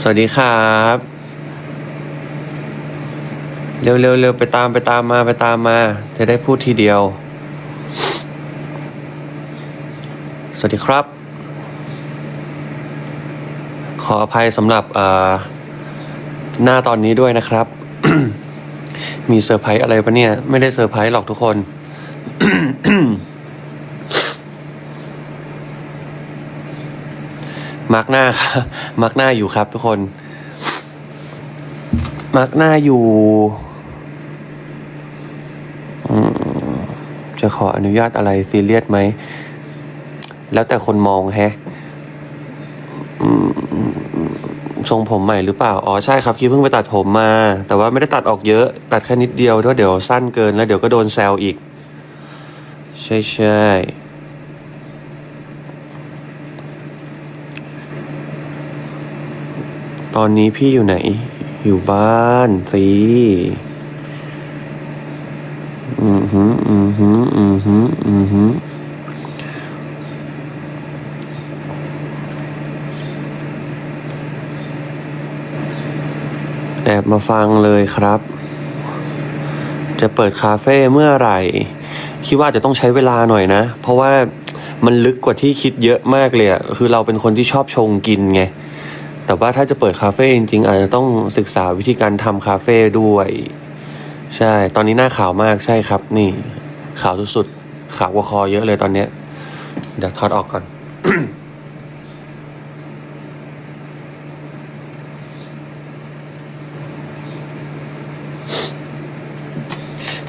สวัสดีครับ เร็วเร็วเร็วไปตามไปตามมาไปตามมา จะได้พูดทีเดียว สวัสดีครับ ขออภัยสำหรับอ่อหน้าตอนนี้ด้วยนะครับ มีเซอร์ไพรส์อะไรปะเนี่ย ไม่ได้เซอร์ไพรส์หรอกทุกคน มาร์กหน้าครับมาร์กหน้าอยู่ครับทุกคน มาร์กหน้าอยู่จะขออนุญาตอะไรซีเรียสไหม แล้วแต่คนมองแฮะทรงผมใหม่หรือเปล่า อ๋อใช่ครับคิดเพิ่งไปตัดผมมา แต่ว่าไม่ได้ตัดออกเยอะ ตัดแค่นิดเดียวด้วยเดี๋ยวสั้นเกินแล้วเดี๋ยวก็โดนแซวอีก ใช่ใช่ ตอนนี้พี่อยู่ไหน อยู่บ้านสิอือหืออือหืออือหืออือหือแอบมาฟังเลยครับ จะเปิดคาเฟ่เมื่อไหร่ คิดว่าจะต้องใช้เวลาหน่อยนะ เพราะว่ามันลึกกว่าที่คิดเยอะมากเลยอะคือเราเป็นคนที่ชอบชงกินไง แต่ว่าถ้าจะเปิดคาเฟ่จริงๆ อาจจะต้องศึกษาวิธีการทำคาเฟ่ด้วย ใช่ ตอนนี้หน้าขาวมากใช่ครับ นี่ ขาวสุดๆ ขาวกว่าคอเยอะเลยตอนเนี้ย เดี๋ยวถอดออกก่อน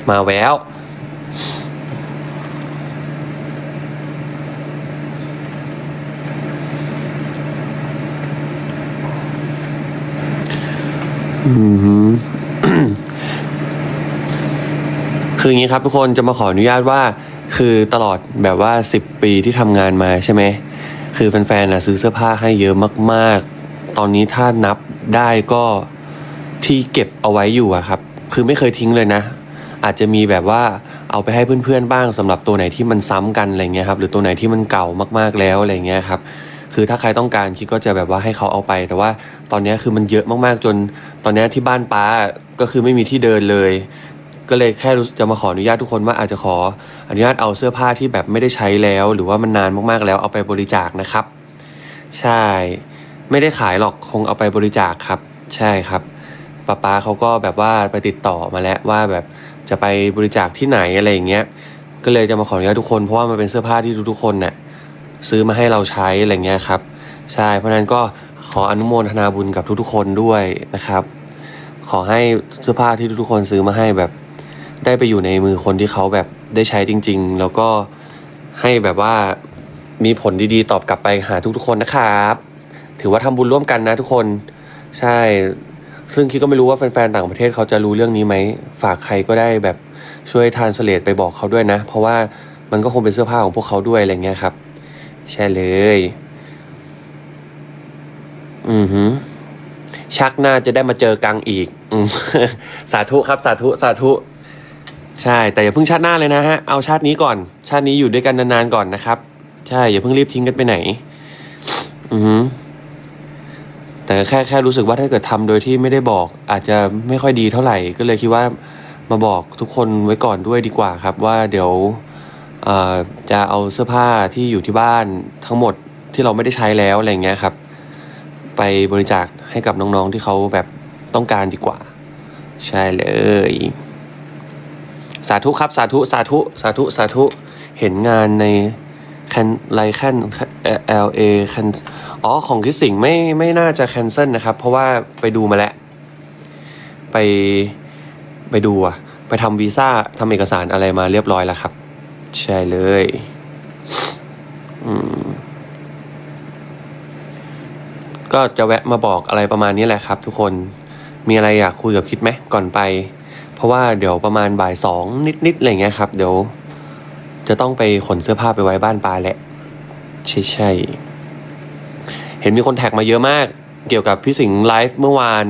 มาแวว อือหือ คืออย่างนี้ครับทุกคนจะมาขออนุญาตว่า คือตลอดแบบว่า 10 ปีที่ทำงานมาใช่ไหม คือแฟนๆนะซื้อเสื้อผ้าให้เยอะมาก ๆ ตอนนี้ถ้านับได้ก็ที่เก็บเอาไว้อยู่อะครับ คือไม่เคยทิ้งเลยนะ อาจจะมีแบบว่าเอาไปให้เพื่อนๆบ้างสำหรับตัวไหนที่มันซ้ำกันอะไรเงี้ยครับ หรือตัวไหนที่มันเก่ามากๆแล้วอะไรเงี้ยครับ คือถ้าใครต้องการคิดก็จะแบบว่าให้เขาเอาไป แต่ว่าตอนนี้คือมันเยอะมากๆจน ตอนนี้ที่บ้านป้าก็คือไม่มีที่เดินเลย ก็เลยแค่จะมาขออนุญาตทุกคนว่าอาจจะขออนุญาตเอาเสื้อผ้าที่แบบไม่ได้ใช้แล้ว หรือว่ามันนานมากๆแล้วเอาไปบริจาคนะครับ ใช่ ไม่ได้ขายหรอกคงเอาไปบริจาคครับ ใช่ครับป้าป้าเขาก็แบบว่าไปติดต่อมาแล้วว่าแบบจะไปบริจาคที่ไหนอะไรอย่างเงี้ยก็เลยจะมาขออนุญาตทุกคนเพราะว่ามันเป็นเสื้อผ้าที่ทุกๆคนเนี่ย ซื้อมาให้เราใช้อะไรเงี้ยครับ ใช่เพราะนั้นก็ขออนุโมทนาบุญกับทุกๆคนด้วยนะครับ ขอให้เสื้อผ้าที่ทุกๆคนซื้อมาให้แบบได้ไปอยู่ในมือคนที่เขาแบบได้ใช้จริง ๆ แล้วก็ให้แบบว่ามีผลดีๆ ตอบกลับไปหาทุกๆคนนะครับ ถือว่าทำบุญร่วมกันนะทุกคนใช่ ซึ่งคิดก็ไม่รู้ว่าแฟนๆต่างประเทศเขาจะรู้เรื่องนี้ไหม ฝากใครก็ได้แบบช่วยทานสเลตไปบอกเขาด้วยนะ เพราะว่ามันก็คงเป็นเสื้อผ้าของพวกเขาด้วยอะไรเงี้ยครับ ใช่เลย อือหือชักหน้าจะได้มาเจอกังอีกอสาธุครับสาธุสาธุ ใช่ แต่อย่าเพิ่งชาติหน้าเลยนะฮะ เอาชาตินี้ก่อน ชาตินี้อยู่ด้วยกันนานๆก่อนนะครับ ใช่ อย่าเพิ่งรีบทิ้งกันไปไหน อือฮึแต่แค่แค่รู้สึกว่าถ้าเกิดทำโดยที่ไม่ได้บอก อาจจะไม่ค่อยดีเท่าไหร่ ก็เลยคิดว่ามาบอกทุกคนไว้ก่อนด้วยดีกว่าครับ ว่าเดี๋ยว จะเอาเสื้อผ้าที่อยู่ที่บ้านทั้งหมดที่เราไม่ได้ใช้แล้วอะไรเงี้ยครับ ไปบริจาคให้กับน้องๆที่เขาแบบต้องการดีกว่า ใช่เลย สาธุครับสาธุสาธุสาธุสาธุเห็นงานในแคนไลแคนเอลเอแคนอ๋อของคิดสิงไม่ไม่น่าจะแคนเซิลนะครับ เพราะว่าไปดูมาแล้ว ไปไปดูอะไปทำวีซ่าทำเอกสารอะไรมาเรียบร้อยแล้วครับ ใช่เลยอืมก็จะแวะมาบอกอะไรประมาณนี้แหละครับ ทุกคน มีอะไรอยากคุยกับคิดไหมก่อนไป เพราะว่าเดี๋ยวประมาณบ่ายสองนิดๆอะไรเงี้ยครับ เดี๋ยว จะต้องไปขนเสื้อผ้าไปไว้บ้านปลาแหละ ใช่ใช่ๆเห็นมีคนแท็กมาเยอะมาก เกี่ยวกับพี่สิงห์ไลฟ์เมื่อวาน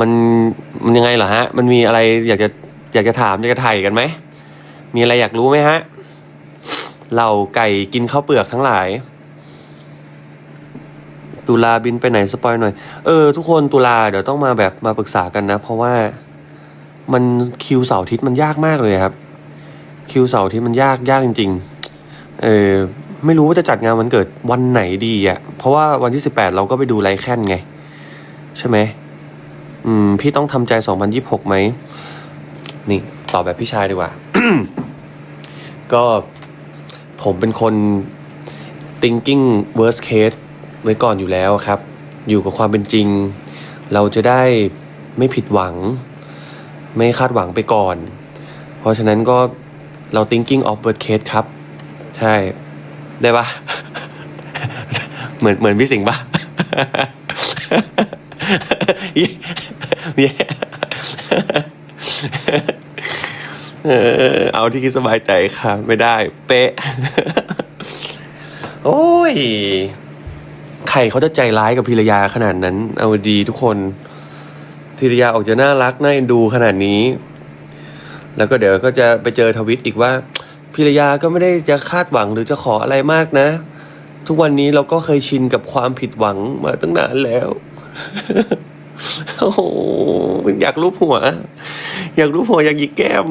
มันมันยังไงเหรอฮะ มันมีอะไรอยากจะอยากจะถามอยากจะถ่ายกันไหม มีอะไรอยากรู้ไหมฮะ เหล่าไก่กินข้าวเปลือกทั้งหลาย ตุลาบินไปไหนสปอยหน่อย เออ ทุกคนตุลาเดี๋ยวต้องมาแบบมาปรึกษากันนะ เพราะว่ามันคิวเสาร์อาทิตย์มันยากมากเลยครับ คิวเสาร์อาทิตย์มันยากยากจริง ๆ เออไม่รู้ว่าจะจัดงานวันเกิดวันไหนดีอะ เพราะว่าวันที่สิบแปดเราก็ไปดูไลแคนไง ใช่ไหมอืม พี่ต้องทำใจสองพันยิบหกไหม นี่ตอบแบบพี่ชายดีกว่า ก็ผมเป็นคน thinking worst case ไว้ก่อนอยู่แล้วครับ อยู่กับความเป็นจริง เราจะได้ไม่ผิดหวัง ไม่คาดหวังไปก่อน เพราะฉะนั้นก็เรา thinking of worst case ครับ ใช่ ได้ปะเหมือนเหมือนพี่สิงห์ปะเย้ เออ เอาที่คิดสบายใจค่ะ ไม่ได้ เป๊ะ โอ้ย ใครเขาจะใจร้ายกับพิรยาขนาดนั้น เอาดีทุกคน พิรยาออกจะน่ารัก น่าเอ็นดูขนาดนี้ แล้วก็เดี๋ยวก็จะไปเจอทวิตอีกว่า พิรยาก็ไม่ได้จะคาดหวังหรือจะขออะไรมากนะ ทุกวันนี้เราก็เคยชินกับความผิดหวังมาตั้งนานแล้ว โอ้โหอยากรูปหัว อยากรูปหัวอยากหยิกแก้ม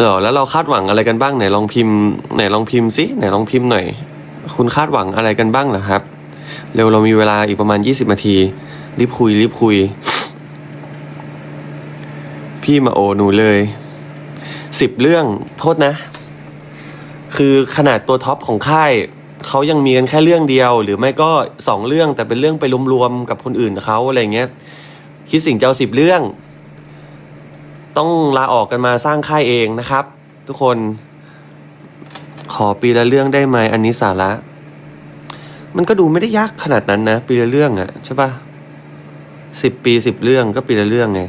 หรอแล้วเราคาดหวังอะไรกันบ้างไหนลองพิมพ์ไหนลองพิมพ์สิไหนลองพิมพ์หน่อย คุณคาดหวังอะไรกันบ้างเหรอครับ เร็วเรามีเวลาอีกประมาณยี่สิบนาที รีบคุย รีบคุย พี่มาโอหนูเลย สิบเรื่องโทษนะ คือขนาดตัวท็อปของค่ายเขายังมีกันแค่เรื่องเดียว หรือไม่ก็สองเรื่องแต่เป็นเรื่องไปรวมๆกับคนอื่นเขาอะไรเงี้ยคิดสิ่งเจ้าสิบเรื่อง ต้องลาออกกันมาสร้างค่ายเองนะครับ ทุกคนขอปีละเรื่องได้ไหมอันนี้สาระ มันก็ดูไม่ได้ยากขนาดนั้นนะ ปีละเรื่องอะใช่ปะสิบปีสิบเรื่องก็ปีละเรื่องไง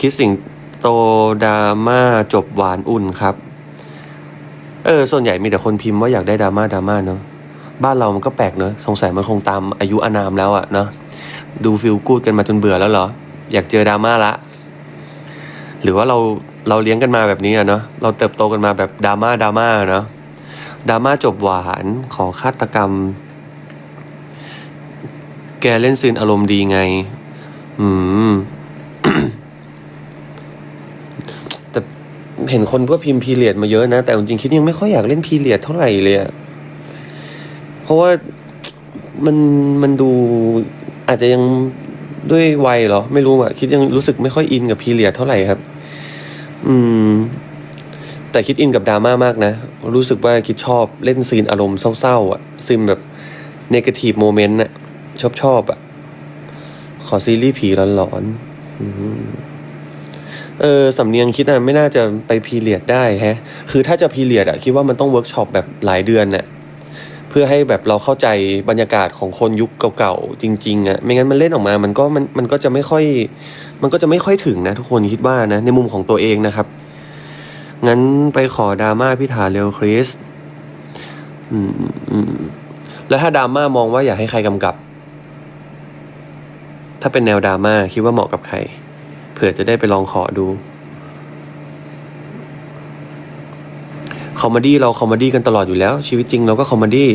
คิดสิ่ง โตดราม่าจบหวานอุ่นครับ เออ ส่วนใหญ่มีแต่คนพิมพ์ว่าอยากได้ดราม่าดราม่าเนอะบ้านเรามันก็แปลกเนอะสงสัยมันคงตามอายุอานามแล้วอะเนอะดูฟิลกูดกันมาจนเบื่อแล้วเหรอ อยากเจอดราม่าละ หรือว่าเราเราเลี้ยงกันมาแบบนี้อะเนาะเราเติบโตกันมาแบบดราม่าดราม่าเนาะดราม่าจบหวานขอฆาตกรรม แกเล่นซีนอารมณ์ดีไง อืม แต่ เห็นคนก็พิมพ์พีเรียดมาเยอะนะ แต่จริงๆคิดยังไม่ค่อยอยากเล่นพีเรียดเท่าไหร่เลยอะเพราะว่ามันมันดูอาจจะยังด้วยวัยเหรอ ไม่รู้อะคิดยังรู้สึกไม่ค่อยอินกับพีเรียดเท่าไหร่ครับ อืม แต่คิดอินกับดราม่ามากนะ รู้สึกว่าคิดชอบเล่นซีนอารมณ์เศร้าๆอะซีนแบบเนกาทีฟโมเมนต์อะชอบชอบอะขอซีรีส์ผีหลอนๆอืม เออสำเนียงคิดอะไม่น่าจะไปพีเรียดได้แฮะ คือถ้าจะพีเรียดอะคิดว่ามันต้องเวิร์กช็อปแบบหลายเดือนน่ะเพื่อให้แบบเราเข้าใจบรรยากาศของคนยุคเก่าๆจริงๆอะไม่งั้นมันเล่นออกมามันก็มันมันก็จะไม่ค่อย มันก็จะไม่ค่อยถึงนะ ทุกคนคิดว่านะในมุมของตัวเองนะครับ งั้นไปขอดราม่าพี่ถาเร็วคริสอืมอืมแล้วถ้าดราม่ามองว่าอยากให้ใครกำกับ ถ้าเป็นแนวดราม่าคิดว่าเหมาะกับใคร เผื่อจะได้ไปลองขอดูคอมเมดี้เราคอมเมดี้กันตลอดอยู่แล้ว ชีวิตจริงเราก็คอมเมดี้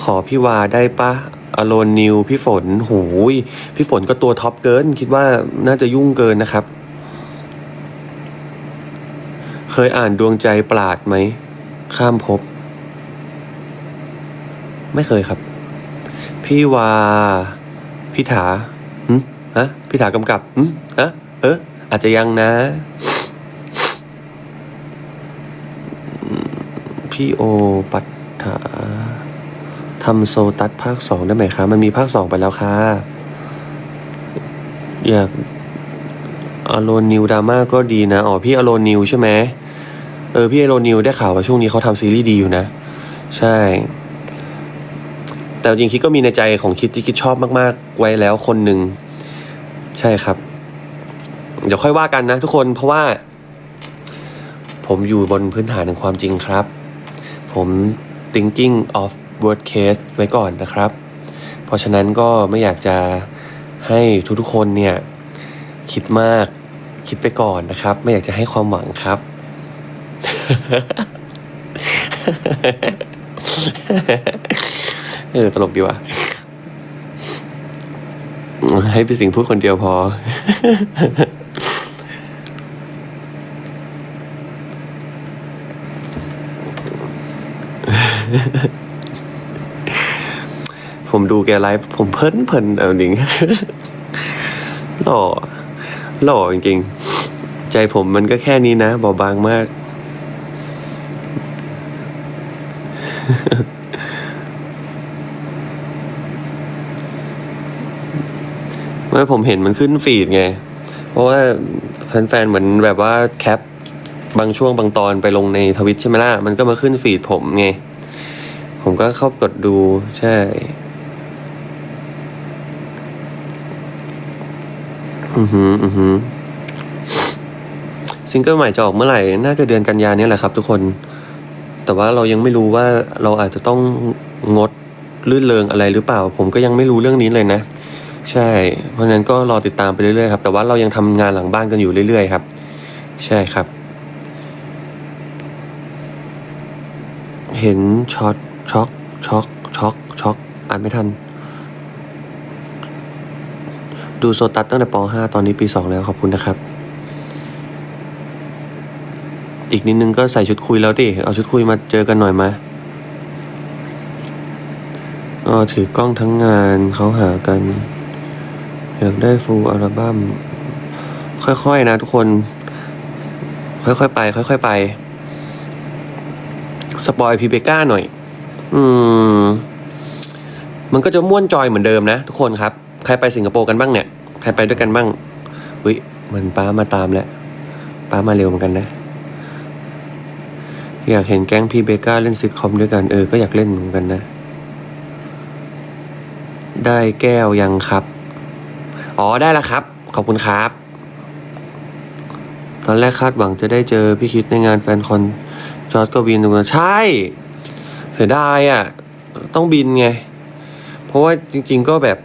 ขอพี่วาได้ปะอโลนนิวพี่ฝนหูยพี่ฝนก็ตัวท็อปเกิน คิดว่าน่าจะยุ่งเกินนะครับ เคยอ่านดวงใจปราดไหม ข้ามภพไม่เคยครับ พี่วา พี่ถา ฮะพี่ถากำกับหึฮะเอออาจจะยังนะ พี่โอปัตถาทำโซตัสภาคสองได้ไหมคะ มันมีภาคสองไปแล้วค่ะ อยากอโลนิวดราม่าก็ดีนะ อ๋อ พี่อโลนิวใช่ไหมเออ พี่อโลนิวได้ข่าวว่าช่วงนี้เขาทำซีรีส์ดีอยู่นะ ใช่ แต่จริงคิดก็มีในใจของคิดที่คิดชอบมาก ๆ ไว้แล้วคนหนึ่ง ใช่ครับ เดี๋ยวค่อยว่ากันนะ ทุกคนเพราะว่า ผมอยู่บนพื้นฐานของความจริงครับ ผม thinking of worst case ไว้ก่อนนะครับ เพราะฉะนั้นก็ไม่อยากจะให้ทุกๆคนเนี่ย คิดมากคิดไปก่อนนะครับ ไม่อยากจะให้ความหวังครับ เออ ตลกดีว่ะ ให้พี่สิงห์พูดคนเดียวพอ ผมดูแกไลฟ์ผมเพลินเพลินเอาจริงหล่อหล่อจริงๆ ใจผมมันก็แค่นี้นะเบาบางมาก มื่อผมเห็นมันขึ้นฟีดไง เพราะว่าแฟนๆเหมือนแบบว่าแคปบางช่วงบางตอนไปลงในทวิตใช่ไหมล่ะ มันก็มาขึ้นฟีดผมไง ผมก็เข้ากดดูใช่ อือหือ อือหือซิงเกิลใหม่จะออกเมื่อไหร่ น่าจะเดือนกันยานี่ยแหละครับทุกคน แต่ว่าเรายังไม่รู้ว่าเราอาจจะต้องงดลื่นเริงอะไรหรือเปล่า ผมก็ยังไม่รู้เรื่องนี้เลยนะ ใช่ เพราะฉะนั้นก็รอติดตามไปเรื่อยๆครับ แต่ว่าเรายังทำงานหลังบ้านกันอยู่เรื่อยๆครับ ใช่ครับ เห็นช็อตช็อกช็อกช็อกช็อกอ่านไม่ทัน ดูโซตัสตั้งแต่ป .5 ตอนนี้ปี 2 แล้วขอบคุณนะครับ อีกนิดนึงก็ใส่ชุดคุยแล้วดิ เอาชุดคุยมาเจอกันหน่อยมาก็ถือกล้องทั้งงานเขาหากัน อยากได้ฟูลอัลบั้มค่อยๆนะทุกคน ค่อยๆไป ค่อยๆไป สปอยพีเบก้าหน่อย อืม มันก็จะม่วนจอยเหมือนเดิมนะทุกคนครับ ใครไปสิงคโปร์กันบ้างเนี่ย ใครไปด้วยกันบ้างวิเหมือนป้ามาตามแล้วป้ามาเร็วเหมือนกันนะ อยากเห็นแก๊งพีเบก้าเล่นซิทคอมด้วยกันเออ ก็อยากเล่นเหมือนกันนะ ได้แก้วยังครับ อ๋อได้แล้วครับ ขอบคุณครับ ตอนแรกคาดหวังจะได้เจอพี่คิดในงานแฟนคอนจอร์ดกวินตรงนั้นใช่ เสียดายอะ ต้องบินไง เพราะว่าจริง ๆ ก็แบบ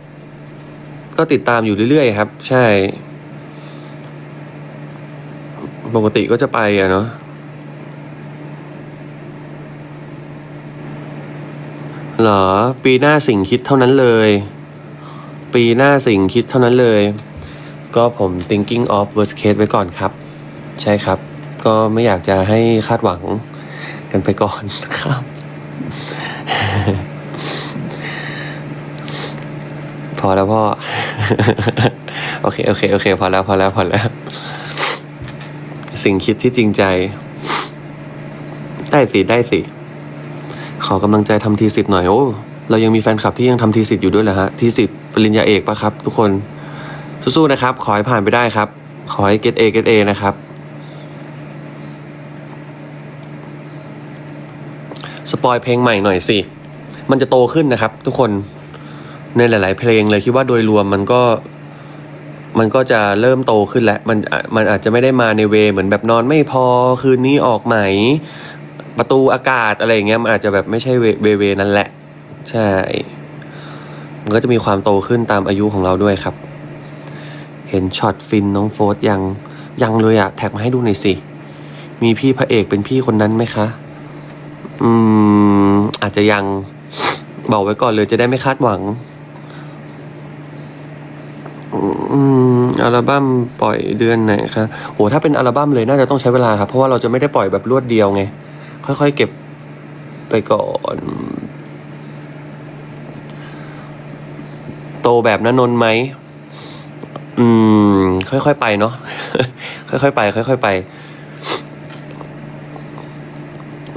ก็ติดตามอยู่เรื่อยๆ ครับ ใช่ ปกติก็จะไปอะเนาะเหรอ ปีหน้าสิ่งคิดเท่านั้นเลย ปีหน้าสิ่งคิดเท่านั้นเลย ก็ผม thinking of worst case ไว้ก่อนครับ ใช่ครับ ก็ไม่อยากจะให้คาดหวังกันไปก่อนครับ พอแล้วพ่อ โอเค โอเค โอเค พอแล้ว พอแล้ว พอแล้ว สิ่งคิดที่จริงใจ ได้สิ ได้สิ ขอกำลังใจทำทีสิทธ์หน่อย โอ้ เรายังมีแฟนคลับที่ยังทำทีสิทธิ์อยู่ด้วยเหรอฮะทีสิทธิ์ปริญญาเอกปะครับ ทุกคนสู้ๆนะครับ ขอให้ผ่านไปได้ครับ ขอให้เกตเอเกตเอนะครับ สปอยเพลงใหม่หน่อยสิ มันจะโตขึ้นนะครับ ทุกคนในหลาย ๆ เพลงเลยคิดว่าโดยรวมมันก็ มันก็จะเริ่มโตขึ้นแล้วมันมันอาจจะไม่ได้มาในเวเหมือนแบบนอนไม่พอคืนนี้ออกไหม ประตูอากาศอะไรอย่างเงี้ยมันอาจจะแบบไม่ใช่เวเวเวนั่นแหละ ใช่ มันก็จะมีความโตขึ้นตามอายุของเราด้วยครับ เห็นช็อตฟินน้องโฟสยังยังเลยอะแท็กมาให้ดูหน่อยสิ มีพี่พระเอกเป็นพี่คนนั้นไหมคะ อืม อาจจะยังบอกไว้ก่อนเลยจะได้ไม่คาดหวัง อืมอัลบั้มปล่อยเดือนไหนคะโหถ้าเป็นอัลบั้มเลยน่าจะต้องใช้เวลาครับ เพราะว่าเราจะไม่ได้ปล่อยแบบรวดเดียวไง ค่อยๆเก็บไปก่อน โตแบบนนนนท์ไหมอืม ค่อยๆไปเนาะค่อยๆไป ค่อย ๆ ไป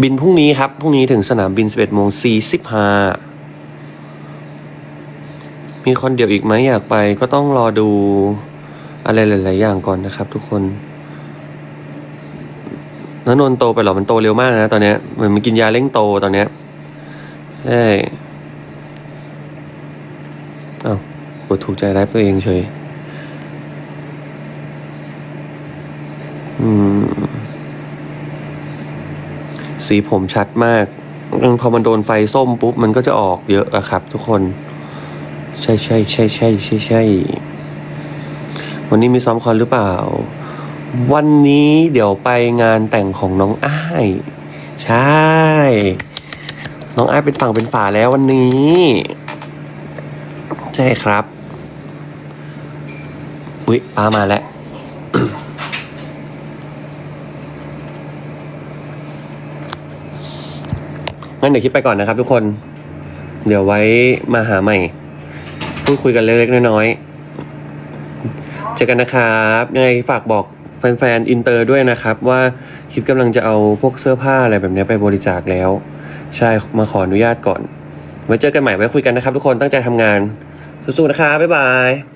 บินพรุ่งนี้ครับพรุ่งนี้ถึงสนามบิน 11โมง45มีคนเดียวอีกไหมอยากไปก็ต้องรอดูอะไรหลายๆอย่างก่อนนะครับ ทุกคนนนนท์โตไปหรอมันโตเร็วมากนะตอนเนี้ยเหมือนมันกินยาเร่งโตตอนเนี้ยใช่ อ้าวกดถูกใจไลฟ์ตัวเองเฉย อืม สีผมชัดมาก พอมันโดนไฟส้มปุ๊บ มันก็จะออกเยอะอะครับทุกคน ใช่ใช่ใช่ใช่ใช่ใช่ วันนี้มีซ้อมคอนหรือเปล่า วันนี้เดี๋ยวไปงานแต่งของน้องอ้าย ใช่ น้องอ้ายเป็นฝั่งเป็นฝาแล้ววันนี้ ใช่ครับอุ๊ยป้ามาแล้วงั้นเดี๋ยวคิดไปก่อนนะครับทุกคน เดี๋ยวไว้มาหาใหม่ พูดคุยกันเล็กๆน้อยๆ เจอกันนะครับยังไงฝากบอกแฟนๆ อินเตอร์ด้วยนะครับ ว่าคิดกำลังจะเอาพวกเสื้อผ้าอะไรแบบนี้ไปบริจาคแล้ว ใช่มาขออนุญาตก่อน ไว้เจอกันใหม่ไว้คุยกันนะครับทุกคนตั้งใจทำงาน สู้ๆนะครับบ๊ายบาย